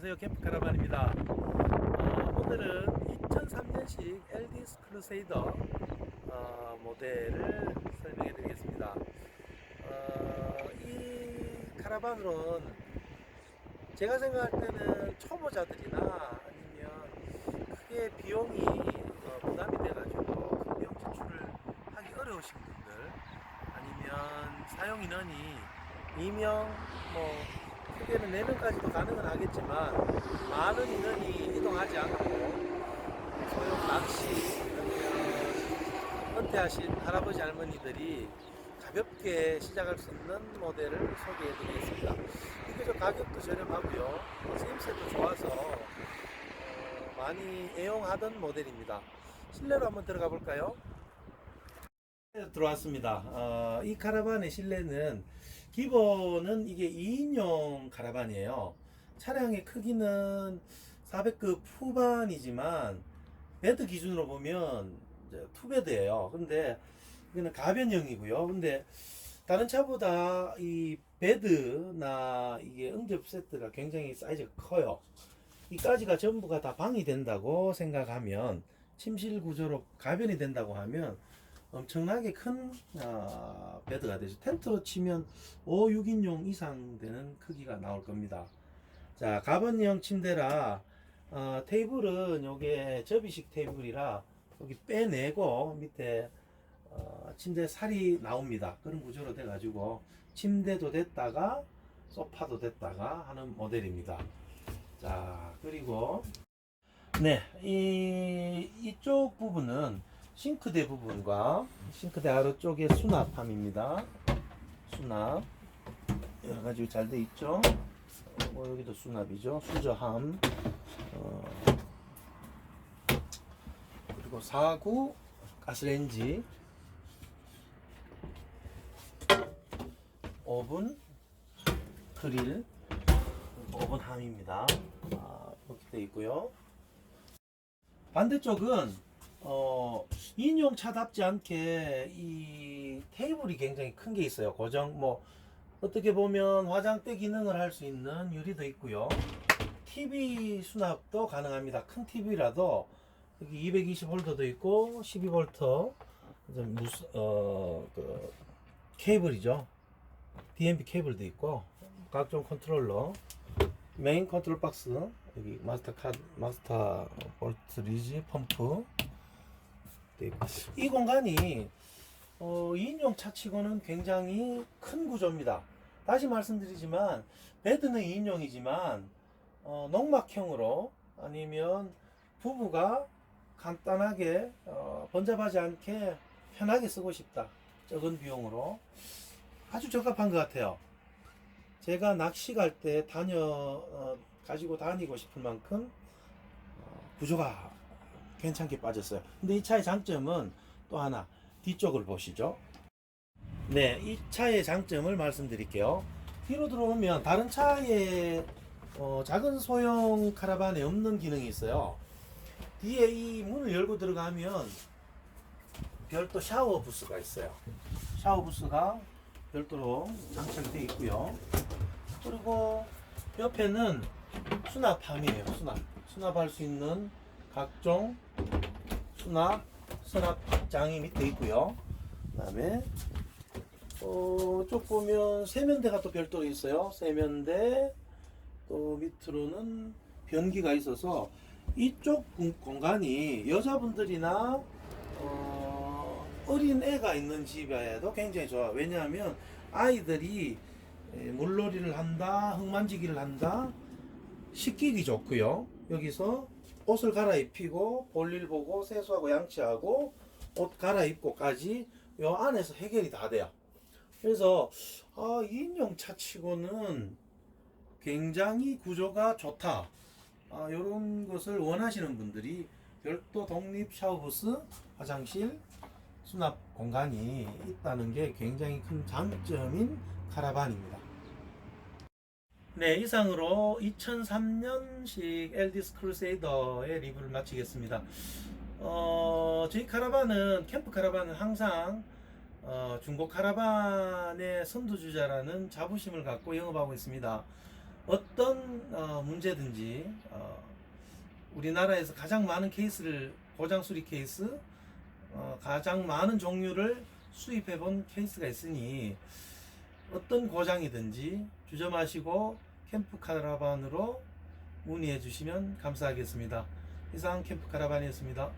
안녕하세요. 캠프 카라반입니다. 어, 오늘은 2003년식 LDS 크루세이더 어, 모델을 설명해 드리겠습니다. 어, 이 카라반은 제가 생각할 때는 초보자들이나 아니면 크게 비용이 어, 부담이 돼 가지고 큰 비용 지출을 하기 어려우신 분들 아니면 사용 인원이 2명 뭐 크게는 4명까지도 가능은 하겠지만 많은 인원이 이동하지 않고 소형 낚시 은퇴하신 할아버지 할머니들이 가볍게 시작할 수 있는 모델을 소개해 드리겠습니다. 비교적 가격도 저렴하고요. 쓰임새도 좋아서 어, 많이 애용하던 모델입니다. 실내로 한번 들어가 볼까요? 들어왔습니다. 어, 이 카라반의 실내는 기본은 이게 2인용 카라반이에요. 차량의 크기는 400급 후반이지만 베드 기준으로 보면 투베드예요. 근데 이거는 가변형이고요. 근데 다른 차보다 이 베드나 이게 응접 세트가 굉장히 사이즈가 커요. 이까지가 전부가 다 방이 된다고 생각하면 침실 구조로 가변이 된다고 하면 엄청나게 큰 어, 베드가 되죠. 텐트로 치면 5, 6인용 이상 되는 크기가 나올 겁니다. 자, 가번형 침대라 어, 테이블은 요게 접이식 테이블이라 여기 빼내고 밑에 어, 침대 살이 나옵니다. 그런 구조로 돼 가지고 침대도 됐다가 소파도 됐다가 하는 모델입니다. 자, 그리고 네, 이 이쪽 부분은 싱크대 부분과 싱크대 아래쪽에 수납함입니다. 수납 여러 가지 잘 돼 있죠. 어, 여기도 수납이죠. 수저함. 어, 그리고 사구 가스레인지 오븐 그릴 오븐함입니다. 아, 이렇게 돼 있고요. 반대쪽은 어, 인용 차답지 않게 이 테이블이 굉장히 큰 게 있어요. 고정 뭐 어떻게 보면 화장대 기능을 할 수 있는 유리도 있고요. TV 수납도 가능합니다. 큰 TV라도 여기 220V도 있고 12V 좀 무스 어그 케이블이죠. DMB 케이블도 있고 각종 컨트롤러 메인 컨트롤 박스 여기 마스터 카드 마스터 볼트 리지 펌프. 이 공간이 어, 2인용 차치고는 굉장히 큰 구조입니다. 다시 말씀드리지만 베드는 2인용이지만 어, 농막형으로 아니면 부부가 간단하게 어, 번잡하지 않게 편하게 쓰고 싶다. 적은 비용으로 아주 적합한 것 같아요. 제가 낚시 갈 때 다녀 어, 가지고 다니고 싶을 만큼 어, 구조가 괜찮게 빠졌어요. 근데 이 차의 장점은 또 하나 뒤쪽을 보시죠. 네, 이 차의 장점을 말씀드릴게요. 뒤로 들어오면 다른 차에 어, 작은 소형 카라반에 없는 기능이 있어요. 뒤에 이 문을 열고 들어가면 별도 샤워 부스가 있어요. 샤워 부스가 별도로 장착되어 있고요. 그리고 옆에는 수납함이에요. 수납. 수납할 수 있는 각종 수납, 수납장이 밑에 있고요. 그 다음에 어, 쪽 보면 세면대가 또 별도로 있어요. 세면대 또 밑으로는 변기가 있어서 이쪽 공- 공간이 여자분들이나 어, 어린 애가 있는 집에도 굉장히 좋아. 왜냐하면 아이들이 에, 물놀이를 한다, 흙 만지기를 한다, 식기기 좋고요. 여기서 옷을 갈아입히고 볼일 보고 세수하고 양치하고 옷 갈아입고까지 요 안에서 해결이 다 돼요. 그래서 아, 2인용 차치고는 굉장히 구조가 좋다. 아, 이런 것을 원하시는 분들이 별도 독립 샤워부스, 화장실, 수납 공간이 있다는 게 굉장히 큰 장점인 카라반입니다. 네, 이상으로 2003년식 엘디스 크루세이더의 리뷰를 마치겠습니다. 어, 저희 카라반은, 캠프 카라반은 항상 어, 중고 카라반의 선두주자라는 자부심을 갖고 영업하고 있습니다. 어떤 어, 문제든지 어, 우리나라에서 가장 많은 케이스를 고장 수리 케이스 어, 가장 많은 종류를 수입해 본 케이스가 있으니 어떤 고장이든지 주저마시고 캠프 카라반으로 문의해 주시면 감사하겠습니다. 이상 캠프 카라반이었습니다.